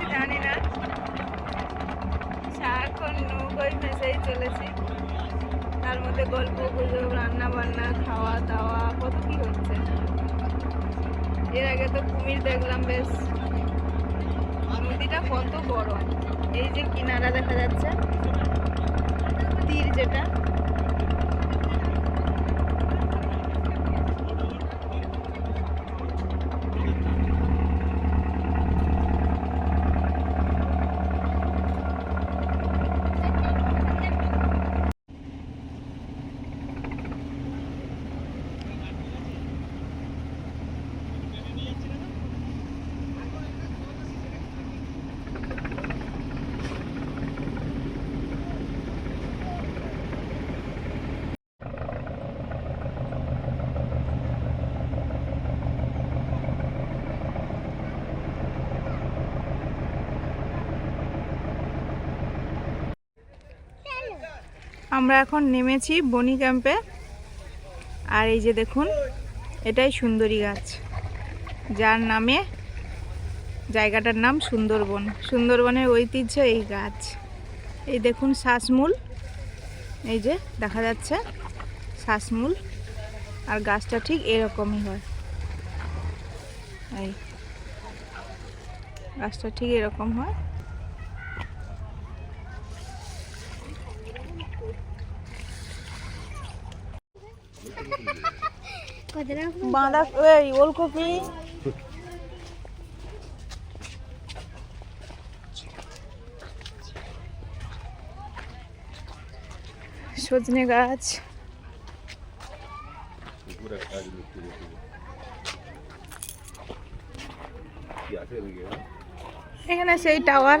যাচ্ছি জানি না। সারাক্ষণ নৌকোয় ভেসেই চলেছি। তার মধ্যে গল্প, গুজব রান্না বান্না খাওয়া দাওয়া, কত কি হচ্ছে। এর আগে তো কুমির দেখলাম বেশ। নদীটা কত বড় এই যে কিনারা দেখা যাচ্ছে। তীর যেটা। আমরা এখন নেমেছি বনি ক্যাম্পে। আর এই যে দেখুন, এটাই সুন্দরী গাছ। যার নামে, জায়গাটার নাম সুন্দরবন। সুন্দরবনের ঐতিহ্য এই গাছ। এই দেখুন শ্বাসমূল এই যে দেখা যাচ্ছে শ্বাসমূল আর গাছটা ঠিক এরকমই হয়। এই, গাছটা ঠিক এরকম হয়। বাঁধা এই ওলকপি। সজনে গাছ? এখানে সেই টাওয়ার।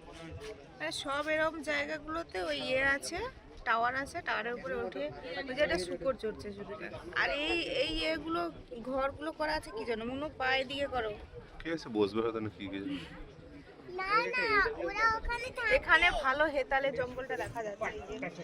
সব এরকম জায়গাগুলোতে ওই ইয়ে আছে টাওয়ার আছে টাওয়ারের উপরে উঠে ওই যে একটা শুকর চড়ছে শুধু আর এই এই ইয়েগুলো ঘরগুলো করা আছে কি জানো মনে পায়ে দিয়ে করো কে আছে বসবে হয়তো না কি কে জানে। এখানে ভালো হেতালে জঙ্গলটা দেখা যাচ্ছে।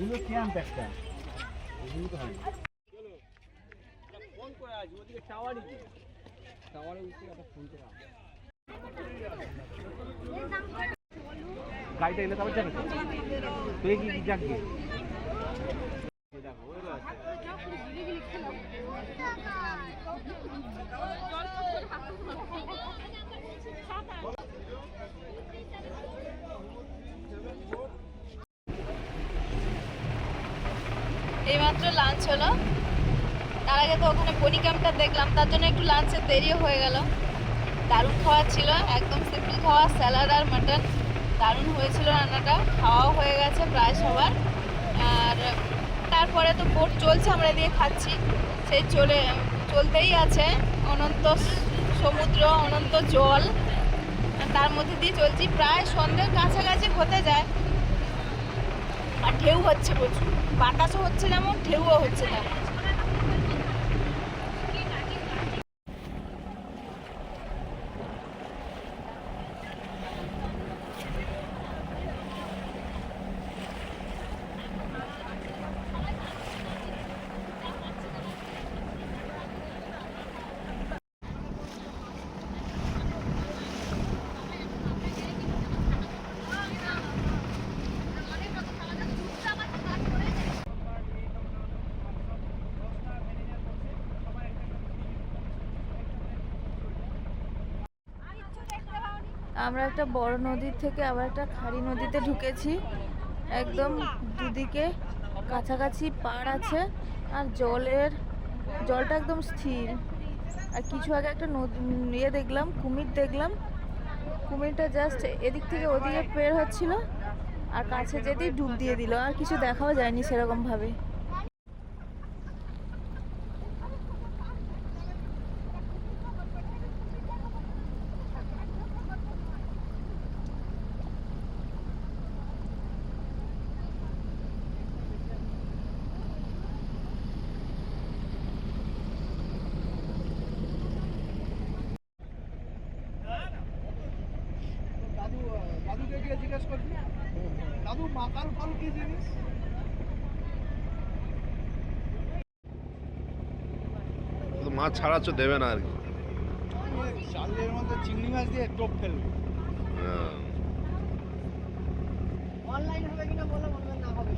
এগুলো ক্যাম্প একটা এগুলো তো হয় ফোন করে আসব ওদিকে টাওয়ারই টাওয়ারে উঠে একটা ফোন করে গাড়িটা এলে তারপর যাবে তুই কি কি যাক দেখো এইমাত্র লাঞ্চ হলো। তার আগে তো ওখানে ক্যাম্পটা দেখলাম, তার জন্য একটু লাঞ্চের দেরিও হয়ে গেল। দারুণ খাওয়া ছিল, একদম সিম্পল খাওয়া স্যালাড আর মাটন দারুণ হয়েছিল রান্নাটা, খাওয়াও হয়ে গেছে প্রায় সবার। আর তারপরে তো বোট চলছে, আমরা দিয়ে খাচ্ছি। সেই চলে, চলতেই আছে, অনন্ত সমুদ্র, অনন্ত জল। তার মধ্যে দিয়ে চলছি, প্রায় সন্ধ্যের কাছাকাছি হতে যায়। আর ঢেউ হচ্ছে প্রচুর। বাতাসও হচ্ছে যেমন ঢেউও হচ্ছে তেমন আমরা একটা বড় নদীর থেকে আবার একটা খাড়ি নদীতে ঢুকেছি। একদম দুদিকে কাছাকাছি পাড় আছে আর জলের, জলটা একদম স্থির। আর কিছু আগে একটা নদী ইয়ে দেখলাম, কুমির দেখলাম। কুমিরটা জাস্ট এদিক থেকে ওদিকে বের হচ্ছিল আর কাছে যেতেই ডুব দিয়ে দিল। আর কিছু দেখাও যায়নি সেরকম ফল কি জিনিস মাছ ছাড়াচ্ছ দেবে না আর কি চালের মধ্যে চিংড়ি মাছ দিয়ে টোপ ফেলবে হ্যাঁ। অনলাইন হবে কিনা বলো অনলাইন না হবে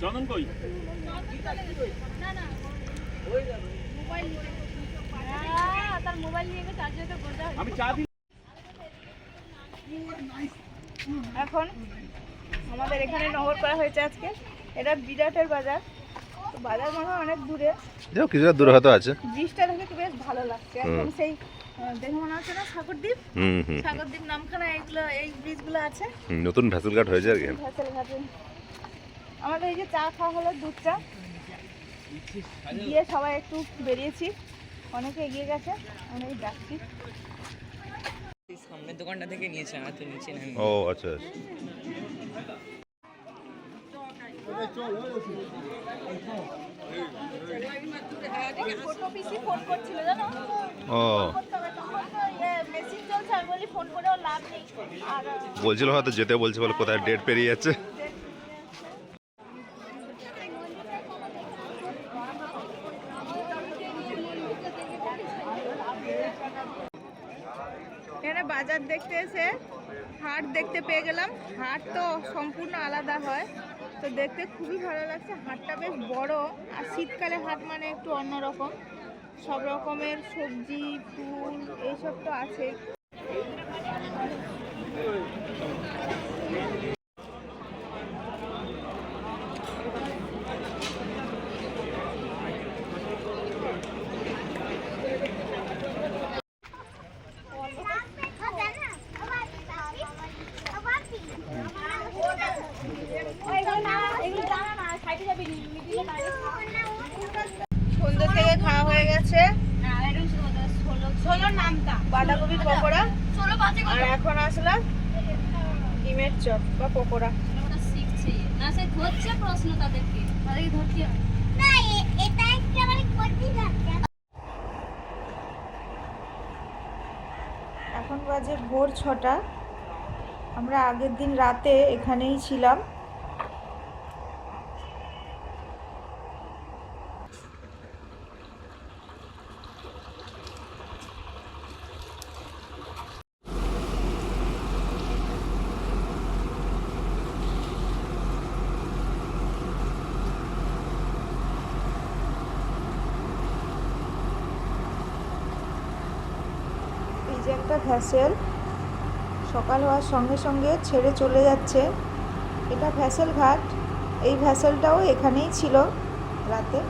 কই? তার মোবাইল নিয়ে গিয়ে চার্জে তো বলতে আমি চা দিই এখন আমাদের এখানে নহর করা হয়েছে আজকে। এটা বিরাটের বাজার। তো বাজার মনে হয় অনেক দূরে। যাও কিছুটা দূরে হয়তো আছে। ব্রিজটা দেখে বেশ ভালো লাগছে। হুম। সেই দেখে মনে হচ্ছে না? সাগরদ্বীপ? সাগরদ্বীপ নামখানা এইগুলো এই ব্রিজগুলো আছে। নতুন ভ্যাসেল ঘাট হয়েছে আর কি। ভেসেল ঘাটে আমাদের এই যে চা খাওয়া হলো দুধ চা। গিয়ে সবাই একটু বেরিয়েছি। অনেকে এগিয়ে গেছে এই যাচ্ছি। সামনের দোকানটা থেকে নিয়েছে আর তো নিচে ও আচ্ছা আচ্ছা। বলছিল হয়তো যেতে বলছে বলে কোথায় ডেট পেরিয়ে যাচ্ছে এখানে বাজার দেখতে এসে হাট দেখতে পেয়ে গেলাম হাট তো সম্পূর্ণ আলাদা হয়। তো দেখতে খুবই ভালো লাগছে। হাটটা বেশ বড়। আর শীতকালে হাট মানে একটু অন্যরকম। সব রকমের সবজি, ফুল, এইসব তো আছে সন্ধ্যে থেকে খাওয়া হয়ে গেছে বাঁধাকপি পকোড়া? আর এখন আসলাম ডিমের চপ বা পকোড়া। শিখছে। না সে ধরছে প্রশ্ন তাদেরকে। তাদেরকে ধরতে হবে। এখন বাজে ভোর ছটা। আমরা আগের দিন রাতে এখানেই ছিলাম। ভ্যাসেল সকাল হওয়ার সঙ্গে সঙ্গে ছেড়ে চলে যাচ্ছে। এটা ভ্যাসেল ঘাট। এই ভ্যাসেলটাও এখানেই ছিল রাতে।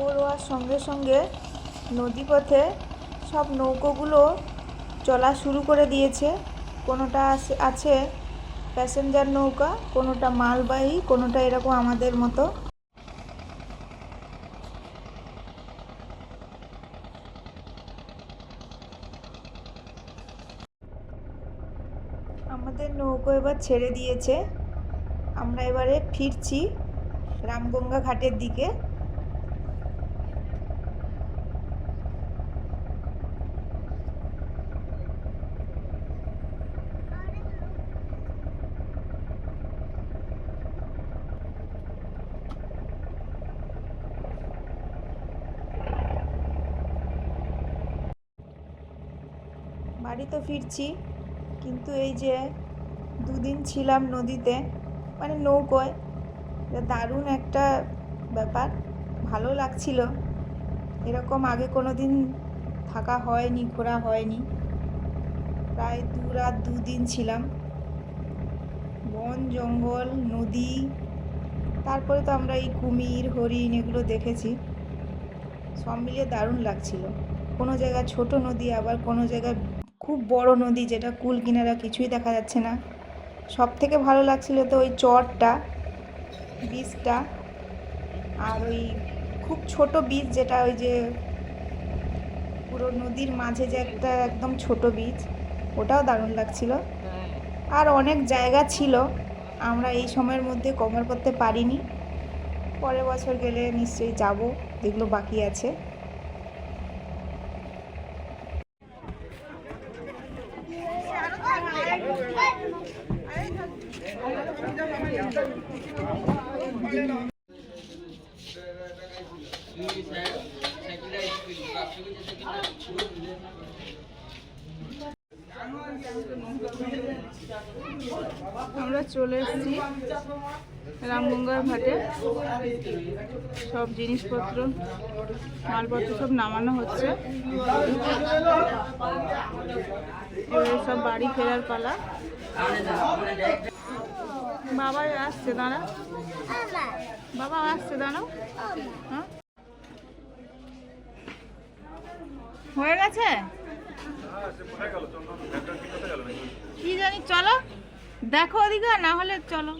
ভোর হওয়ার সঙ্গে সঙ্গে নদীপথে সব নৌকোগুলো চলা শুরু করে দিয়েছে। কোনোটা আছে প্যাসেঞ্জার নৌকা, কোনোটা মালবাহী, কোনোটা এরকম আমাদের মতো। আমাদের নৌকো এবার ছেড়ে দিয়েছে। আমরা এবারে ফিরছি রামগঙ্গা ঘাটের দিকে বাড়ি তো ফিরছি। কিন্তু এই যে দুদিন ছিলাম নদীতে মানে নৌকোয় দারুণ একটা ব্যাপার। ভালো লাগছিল। এরকম আগে কোনো দিন থাকা হয়নি, ঘোরা হয়নি। প্রায় দু রাত দুদিন ছিলাম। বন, জঙ্গল, নদী, তারপরে তো আমরা এই কুমির, হরিণ এগুলো দেখেছি। সব মিলিয়ে দারুণ লাগছিল। কোনো জায়গায় ছোট নদী, আবার কোনো জায়গায় খুব বড় নদী যেটা কুল কিনারা কিছুই দেখা যাচ্ছে না। সব থেকে ভালো লাগছিল তো ওই চরটা, বীজটা আর ওই খুব ছোট বীজ যেটা ওই যে পুরো নদীর মাঝে যে একটা একদম ছোট বীজ, ওটাও দারুণ লাগছিল। আর অনেক জায়গা ছিল, আমরা এই সময়ের মধ্যে কভার করতে পারিনি। পরের বছর গেলে নিশ্চয়ই যাব, যেগুলো বাকি আছে আমরা চলে এসেছি রামগঙ্গার ঘাটে সব জিনিসপত্র, মালপত্র সব নামানো হচ্ছে। সব বাড়ি ফেরার পালা। বাবা আসছে, দাঁড়া। বাবা আসছে, দাঁড়াও। হ্যাঁ। হয়ে গেছে? কি জানি, চলো। দেখো ওদিকে না হলে চলো।